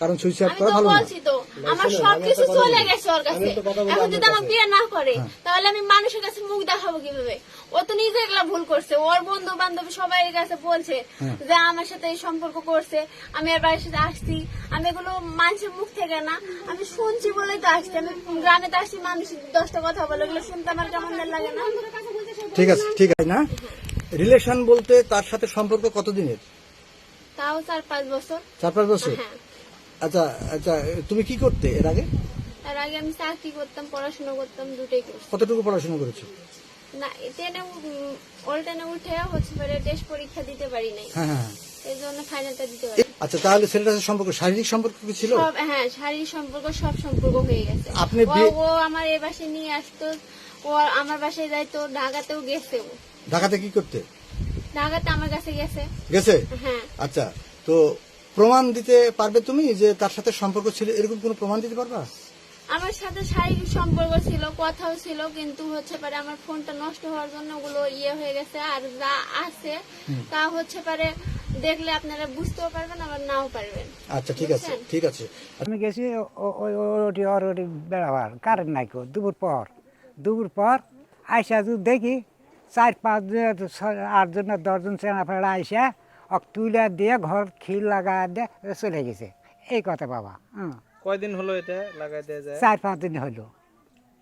কারণ সুইসাইড করা ভালো না। আমার সবকিছু চলে গেছে ওর কাছে। এখন যদি আমার বিয়ে না করে হ্যাঁ। তাহলে আমি মানুষের কাছে মুখ দেখাবো কীভাবে? ও তো নিজে এগুলা ভুল করছে। ওর বন্ধু বান্ধব সবাই কাছে বলছে হ্যাঁ। যে আমার সাথে এই সম্পর্ক করছে। আমি এর বাড়ির সাথে আসছি। আমি এগুলো মানুষের মুখ থেকে না আমি শুনছি বলেই তো আসছি। আমি গ্রামে তো আসছি মানুষ দশটা কথা বলে। ওগুলো শুনতে আমার কেমন লাগে না। ঠিক আছে ঠিক আছে না? রিলেশন বলতে তার সাথে সম্পর্ক কতদিনের? তাও চার পাঁচ বছর। চার পাঁচ বছর? হ্যাঁ। আচ্ছা আচ্ছা তুমি কি করতে এর আগে? তার আগে আমি চাকরি করতাম পড়াশোনা করতাম দুটোই করছি। কতটুকু পড়াশোনা করেছ? না টেনে অল টেনে উঠে হচ্ছে পরে টেস্ট পরীক্ষা দিতে পারি নাই। হ্যাঁ হ্যাঁ হ্যাঁ। এই জন্য ফাইনালটা দিতে পারি। আচ্ছা তাহলে ছেলেটার সাথে সম্পর্ক শারীরিক সম্পর্ক কি ছিল? সব হ্যাঁ শারীরিক সম্পর্ক সব সম্পর্ক হয়ে গেছে। আপনি ও আমার এ বাসায় নিয়ে আসতো ও আমার বাসায় যাইতো ঢাকাতেও গেছে ও। ঢাকাতে কি করতে? ঢাকাতে আমার কাছে গেছে। গেছে? হ্যাঁ। আচ্ছা তো প্রমাণ দিতে পারবে তুমি যে তার সাথে সম্পর্ক ছিল? এরকম কোনো প্রমাণ দিতে পারবা? আমার সাথে শারীরিক সম্পর্ক ছিল কথাও ছিল কিন্তু হচ্ছে পারে আমার ফোনটা নষ্ট হওয়ার জন্য ওগুলো ইয়ে হয়ে গেছে আর যা আছে তা হচ্ছে পারে দেখলে আপনারা বুঝতেও পারবেন আবার নাও পারবেন। আচ্ছা ঠিক আছে ঠিক আছে। আমি গেছি ও- ওই ওটি ওর ওটি বেড়াবার কারেন্ট নাইকো দুপুর পর। দুপুর পর আইসা যদি দেখি চার পাঁচ আটজন দশজন চেনা ফেরা আইসা তুলে দিয়ে ঘর খিল লাগা দিয়ে চলে গেছে। এই কথা বাবা কয়দিন হলো এটা লাগাই দেওয়া যায়? চার পাঁচ দিন হলো।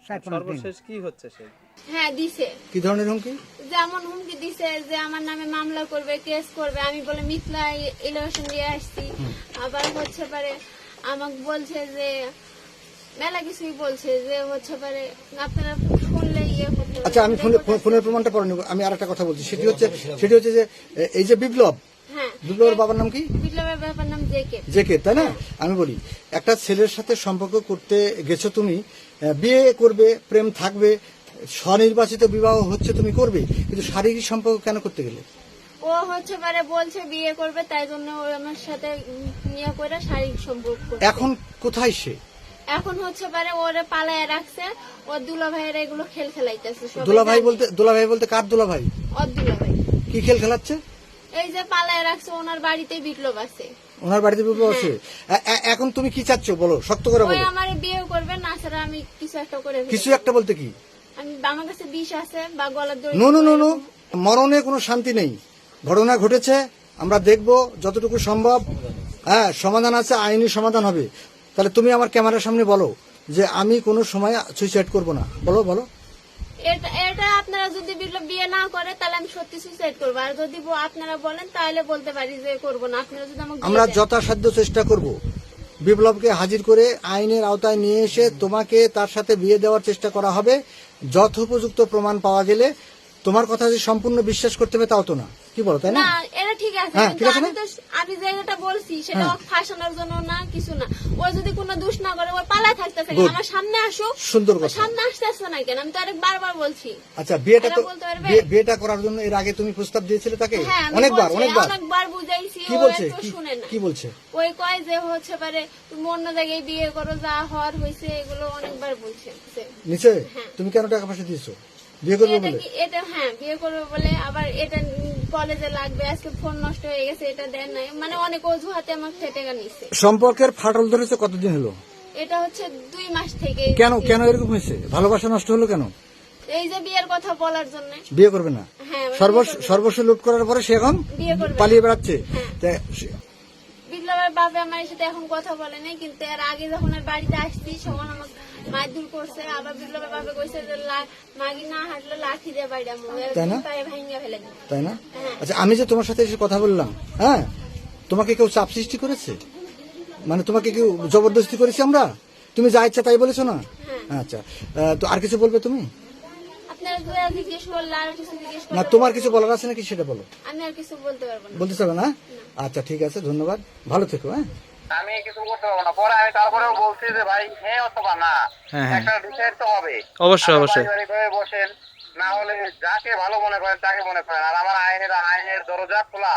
চার পাঁচ দিন। সর্বশেষ কি হচ্ছে সেই হ্যাঁ দিছে। কি ধরনের হুমকি? যেমন হুমকি দিছে যে আমার নামে মামলা করবে কেস করবে। আমি বলে মিথলা ইলেকশন দিয়ে আসছি। আবার হচ্ছে পারে আমাকে বলছে যে মেলা কিছুই বলছে যে হচ্ছে পারে আপনারা শুনলে ইয়ে আচ্ছা আমি ফোনে ফোনের প্রমাণটা পরে নেব আমি আর একটা কথা বলছি। সেটি হচ্ছে সেটি হচ্ছে যে এই যে বিপ্লব বিপ্লবের বাবার নাম কি? বিপ্লবের ব্যাপার নাম জেকে জেকে তাই না? আমি বলি একটা ছেলের সাথে সম্পর্ক করতে গেছো তুমি বিয়ে করবে প্রেম থাকবে স্বনির্বাচিত বিবাহ হচ্ছে তুমি করবে কিন্তু শারীরিক সম্পর্ক কেন করতে গেলে? ও হচ্ছে পারে বলছে বিয়ে করবে তাই জন্য ও আমার সাথে ইয়ে করে শারীরিক সম্পর্ক এখন কোথায় সে? এখন হচ্ছে পারে ওরে পালায় রাখছে ওর দুলা ভাইয়ের এগুলো খেল খেলাইতেছে সবাই দোলাভাই বলতে বলতে দোলাভাই বলতে কার দুলা ভাই ওর দুলা ভাই কি খেল খেলাচ্ছে? এই যে পালায় রাখছে ওনার বাড়িতে বিপ্লব আছে। ওনার বাড়িতে বিপ্লব আছে? এ- এ- এখন তুমি কি চাচ্ছ বলো শক্ত করে বলো। আমারে বিয়ে করবে না ছাড়া আমি কিছু একটা করে কিছু একটা বলতে কি? আমি আমার কাছে বিষ আছে বা গলার দড়ি নো নো নো নো মরণে কোনো শান্তি নেই। ঘটনা ঘটেছে আমরা দেখব যতটুকু সম্ভব। হ্যাঁ সমাধান আছে আইনি সমাধান হবে। তাহলে তুমি আমার ক্যামেরার সামনে বলো যে আমি কোনো সময় সুইসাইড করব না। বলো বলো। এটা এটা আপনারা যদি বিপ্লব বিয়ে না করে তাহলে আমি সত্যি সুইসাইড করব। আর যদি আপনারা বলেন তাহলে বলতে পারি যে করব না। আপনারা যদি আমরা যথাসাধ্য চেষ্টা করব। বিপ্লবকে হাজির করে আইনের আওতায় নিয়ে এসে তোমাকে তার সাথে বিয়ে দেওয়ার চেষ্টা করা হবে। যথোপযুক্ত প্রমাণ পাওয়া গেলে তোমার কথা যে সম্পূর্ণ বিশ্বাস করতে হবে তাও তো না। কি বলো তাই না? এটা ঠিক আছে হ্যাঁ, আমি তো আমি যেটা বলছি সেটা হ্যাঁ। ফাঁসানোর জন্য না কিছু না। ও যদি কোনো দুষ না করে ও পালায় থাকতেছে Good. আমার সামনে আসুক সুন্দর কথা। সামনে আসতেছে না কেন? আমি তো আরেক বারবার বলছি। আচ্ছা বিয়েটা তো বিয়েটা করার জন্য এর আগে তুমি প্রস্তাব দিয়েছিলে তাকে? হ্যাঁ অনেকবার অনেকবার। অনেকবার বুঝাইছি কি বলছে? কি- শুনে না। কি বলছে? ওই কয় যে হচ্ছে পারে তুমি অন্য জায়গায় বিয়ে করো যা হওয়ার হয়েছে এগুলো অনেকবার বলছে নিচে হ্যাঁ। তুমি কেন টাকা পয়সা দিয়েছ? বিয়ে করবে বলে? এটা হ্যাঁ বিয়ে করবে বলে আবার এটা কলেজে লাগবে আজকে ফোন নষ্ট হয়ে গেছে এটা দেন নাই। মানে অনেক অজুহাতে আমার সম্পর্কের ফাটল ধরেছে কতদিন হলো? এটা হচ্ছে দুই মাস থেকে কেন কেন এরকম হয়েছে? ভালোবাসা নষ্ট হলো কেন? এই যে বিয়ের কথা বলার জন্য। বিয়ে করবে না? হ্যাঁ সর্বস্ব বিয়ে করব। সর্বস্ব লুট করার পরে সে এখন বিয়ে করবে পালিয়ে বেড়াচ্ছে? হ্যাঁ। বিপ্লবের বাপে আমার সাথে এখন কথা বলে নাই কিন্তু এর আগে যখন বাড়িতে আসছি তখন আমাকে মারধর করছে আবার বিপ্লবের বাপে কইছে যে মাগি না হাঁটলে লাঠি দিয়ে বাইরে তাই না? ভাঙিয়ে ফেলে তাই না? হ্যাঁ। আচ্ছা আমি যে তোমার সাথে এসে কথা বললাম হ্যাঁ? তোমাকে কেউ চাপ সৃষ্টি করেছে? মানে তোমাকে কেউ জবরদস্তি করেছি আমরা? তুমি যা ইচ্ছা তাই বলেছ না? হ্যাঁ। আচ্ছা তো আর কিছু বলবে তুমি? না তোমার কিছু বলার আছে নাকি সেটা বলো? আমি আর কিছু বলতে পারব না। বলতে চাবে না। আচ্ছা ঠিক আছে ধন্যবাদ। ভালো থেকো হ্যাঁ? আমি কিছু করতে পারব না। পরে আমি তারপরেও বলছি যে ভাই হ্যাঁ অথবা না হ্যাঁ, হ্যাঁ। একটা ডিসাইড তো হবে। অবশ্যই, অবশ্যই। বসেন না হলে যাকে ভালো মনে করেন তাকে মনে করেন। আর আমার আইনের আইনের দরজা খোলা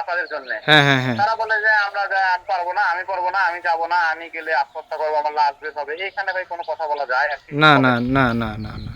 আপনাদের জন্য। হ্যাঁ তারা বলে যে আমরা যা আমি পারব না আমি পারব না আমি যাব না আমি গেলে আত্মহত্যা করব আমার বের হবে। এইখানে ভাই কোনো কথা বলা যায় আর কি? না না না না না না।